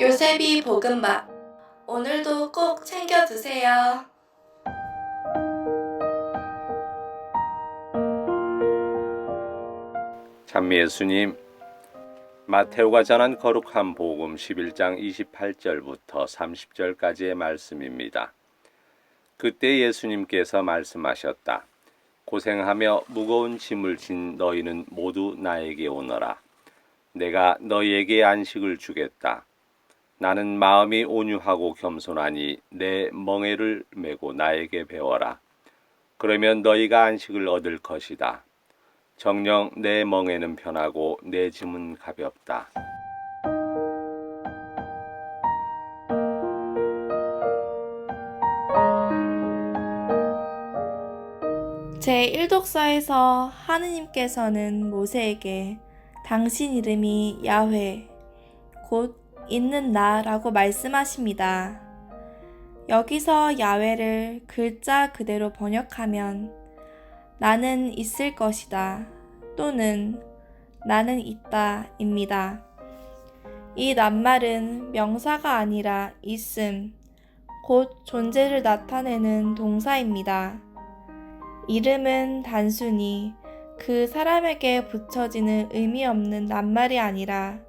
요셉이 볶음밥. 오늘도 꼭 챙겨 드세요. 참 예수님 마테오가 전한 거룩한 복음 11장 28절부터 30절까지의 말씀입니다. 그때 예수님께서 말씀하셨다. 고생하며 무거운 짐을 진 너희는 모두 나에게 오너라. 내가 너희에게 안식을 주겠다. 나는 마음이 온유하고 겸손하니 내 멍에를 메고 나에게 배워라. 그러면 너희가 안식을 얻을 것이다. 정령 내 멍에는 편하고 내 짐은 가볍다. 제1독서에서 하느님께서는 모세에게 당신 이름이 야훼, 곧 있는 나라고 말씀하십니다. 여기서 야훼를 글자 그대로 번역하면 나는 있을 것이다 또는 나는 있다 입니다. 이 낱말은 명사가 아니라 있음, 곧 존재를 나타내는 동사입니다. 이름은 단순히 그 사람에게 붙여지는 의미 없는 낱말이 아니라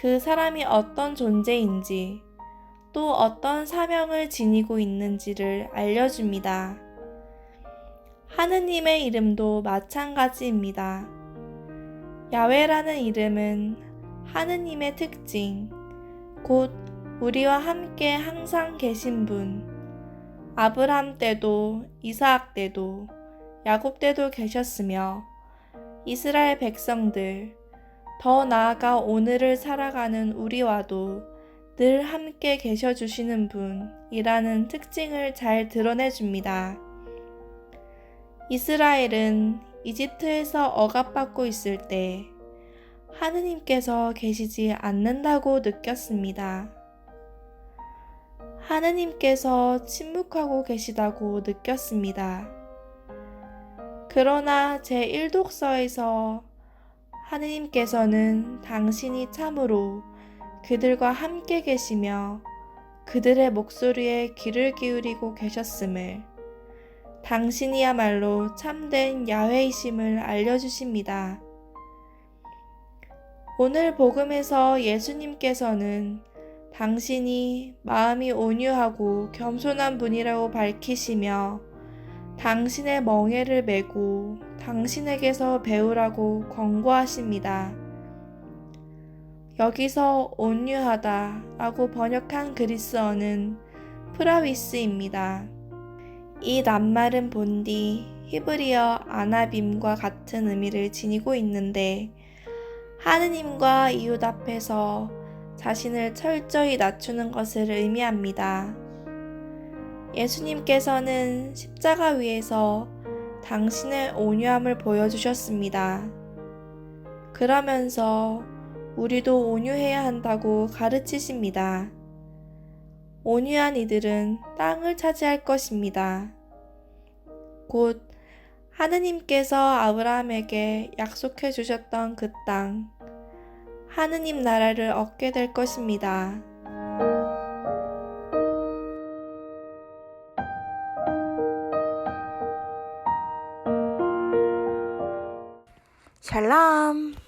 그 사람이 어떤 존재인지 또 어떤 사명을 지니고 있는지를 알려줍니다. 하느님의 이름도 마찬가지입니다. 야훼라는 이름은 하느님의 특징, 곧 우리와 함께 항상 계신 분, 아브람 때도 이사악 때도 야곱 때도 계셨으며 이스라엘 백성들, 더 나아가 오늘을 살아가는 우리와도 늘 함께 계셔 주시는 분이라는 특징을 잘 드러내 줍니다. 이스라엘은 이집트에서 억압받고 있을 때 하느님께서 계시지 않는다고 느꼈습니다. 하느님께서 침묵하고 계시다고 느꼈습니다. 그러나 제 1독서에서 하느님께서는 당신이 참으로 그들과 함께 계시며 그들의 목소리에 귀를 기울이고 계셨음을 당신이야말로 참된 야훼이심을 알려주십니다. 오늘 복음에서 예수님께서는 당신이 마음이 온유하고 겸손한 분이라고 밝히시며 당신의 멍에를 메고 당신에게서 배우라고 권고하십니다. 여기서 온유하다 라고 번역한 그리스어는 프라위스입니다. 이 낱말은 본디 히브리어 아나빔과 같은 의미를 지니고 있는데 하느님과 이웃 앞에서 자신을 철저히 낮추는 것을 의미합니다. 예수님께서는 십자가 위에서 당신의 온유함을 보여주셨습니다. 그러면서 우리도 온유해야 한다고 가르치십니다. 온유한 이들은 땅을 차지할 것입니다. 곧 하느님께서 아브라함에게 약속해 주셨던 그 땅, 하느님 나라를 얻게 될 것입니다. 샬람.